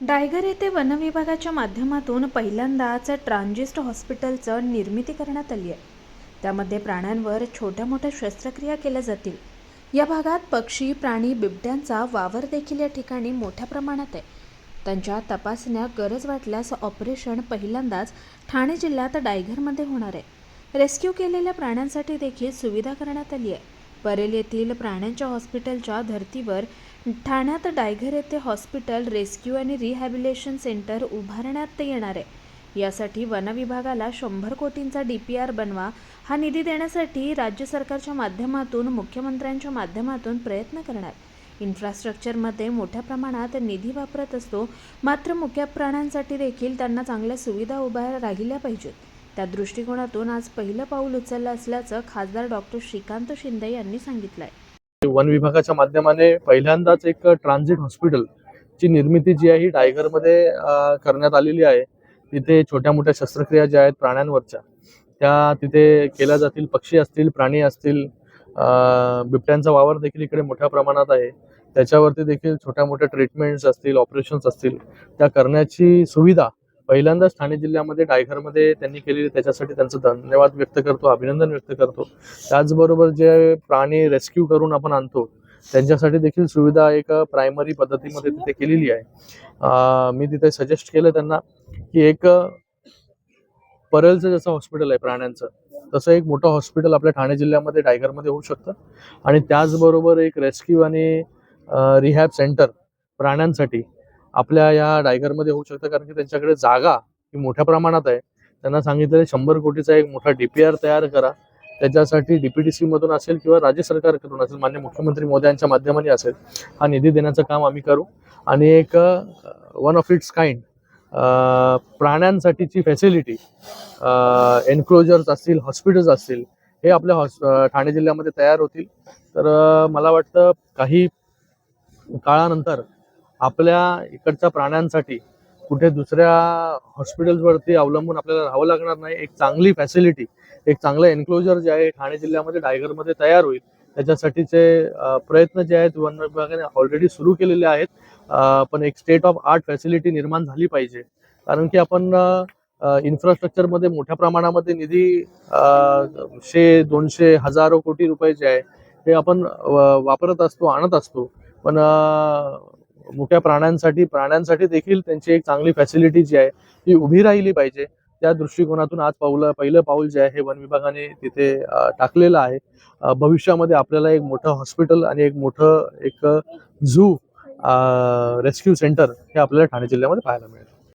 डायगर येथे वनविभागाच्या माध्यमातून पहिल्यांदाच ट्रान्झिस्ट हॉस्पिटलचं निर्मिती करण्यात आली आहे. त्यामध्ये प्राण्यांवर छोट्या मोठ्या शस्त्रक्रिया केल्या जातील. या भागात पक्षी प्राणी बिबट्यांचा वावर देखील या ठिकाणी मोठ्या प्रमाणात आहे. त्यांच्या तपासण्या गरज वाटल्यास ऑपरेशन पहिल्यांदाच ठाणे जिल्ह्यात डायघरमध्ये होणार आहे. रेस्क्यू केलेल्या प्राण्यांसाठी देखील सुविधा करण्यात आली आहे. परेल येथील प्राण्यांच्या हॉस्पिटलच्या धर्तीवर ठाण्यात डायघर येथे हॉस्पिटल रेस्क्यू आणि रिहॅबिलेशन सेंटर उभारण्यात येणार आहे. यासाठी वनविभागाला शंभर कोटींचा डी पी आर बनवा हा निधी देण्यासाठी राज्य सरकारच्या माध्यमातून मुख्यमंत्र्यांच्या माध्यमातून प्रयत्न करणार. इन्फ्रास्ट्रक्चरमध्ये मोठ्या प्रमाणात निधी वापरत असतो मात्र मुक्या प्राण्यांसाठी देखील त्यांना चांगल्या सुविधा उभ्या राहिल्या पाहिजेत. त्या दृष्टिकोनातून आज पहिलं पाऊल उचललं असल्याचं खासदार डॉक्टर श्रीकांत शिंदे यांनी सांगितलं आहे वन विभागाच्या माध्यमाने पहिल्यांदाच एक ट्रान्झिट हॉस्पिटल ची निर्मिती जी आहे ही टायगरमध्ये करण्यात आलेली आहे. तिथे छोट्या मोठ्या शस्त्रक्रिया ज्या आहेत प्राण्यांवरच्या त्या तिथे केल्या जातील. पक्षी असतील प्राणी असतील बिबट्यांचा वावर देखील इकडे मोठ्या प्रमाणात आहे. त्याच्यावरती देखील छोट्या मोठ्या ट्रीटमेंट्स असतील ऑपरेशन्स असतील त्या करण्याची सुविधा पहिल्यांदाच ठाणे जिल्ह्यामध्ये डायघरमध्ये त्यांनी केलेली त्याच्यासाठी त्यांचं धन्यवाद व्यक्त करतो अभिनंदन व्यक्त करतो. त्याचबरोबर जे प्राणी रेस्क्यू करून आपण आणतो त्यांच्यासाठी देखील सुविधा एक प्रायमरी पद्धतीमध्ये तिथे केलेली आहे. मी तिथे सजेस्ट केलं त्यांना की एक परलचं जसं हॉस्पिटल आहे प्राण्यांचं तसं एक मोठं हॉस्पिटल आपल्या ठाणे जिल्ह्यामध्ये डायगरमध्ये होऊ शकतं. आणि त्याचबरोबर एक रेस्क्यू आणि रिहॅब सेंटर प्राण्यांसाठी आपल्या या डायगरमध्ये होऊ शकतं कारण की त्यांच्याकडे जागा ही मोठ्या प्रमाणात आहे. त्यांना सांगितलं शंभर कोटीचा एक मोठा डीपीआर तयार करा. त्याच्यासाठी डीपीडीसी मधून असेल किंवा राज्य सरकारकडून असेल मान्य मुख्यमंत्री मोदयांच्या माध्यमाने असेल हा निधी देण्याचं काम आम्ही करू. आणि एक वन ऑफ इट्स काइंड प्राण्यांसाठीची फॅसिलिटी एन्क्लोजर्स असतील हॉस्पिटल्स असतील हे आपल्या हॉस ठाणे जिल्ह्यामध्ये तयार होतील. तर मला वाटतं काही काळानंतर आपल्या इकडच्या प्राण्यांसाठी कुठे दुसऱ्या हॉस्पिटल्सवरती अवलंबून आपल्याला राहावं लागणार नाही. एक चांगली फॅसिलिटी एक चांगलं एन्क्लोजर जे आहे ठाणे जिल्ह्यामध्ये डायगरमध्ये तयार होईल. त्याच्यासाठीचे प्रयत्न जे आहेत वन विभागाने ऑलरेडी सुरू केलेले आहेत. पण एक स्टेट ऑफ आर्ट फॅसिलिटी निर्माण झाली पाहिजे. कारण की आपण इन्फ्रास्ट्रक्चरमध्ये मोठ्या प्रमाणामध्ये निधी शे दोनशे हजारो कोटी रुपये जे आहे ते आपण वापरत असतो आणत असतो. पण अ, मुक्या प्राण्यांसाठी प्राण्यांसाठी देखील त्यांची एक चांगली फॅसिलिटी जी आहे ती उभी राहिली पाहिजे. त्या दृष्टिकोनातून आज पाऊल पहिलं पाऊल जे आहे हे वन विभागाने तिथे टाकलेलं आहे. भविष्यामध्ये आपल्याला एक मोठं हॉस्पिटल आणि एक मोठं एक झू रेस्क्यू सेंटर हे आपल्याला ठाणे जिल्ह्यामध्ये पाहायला मिळेल.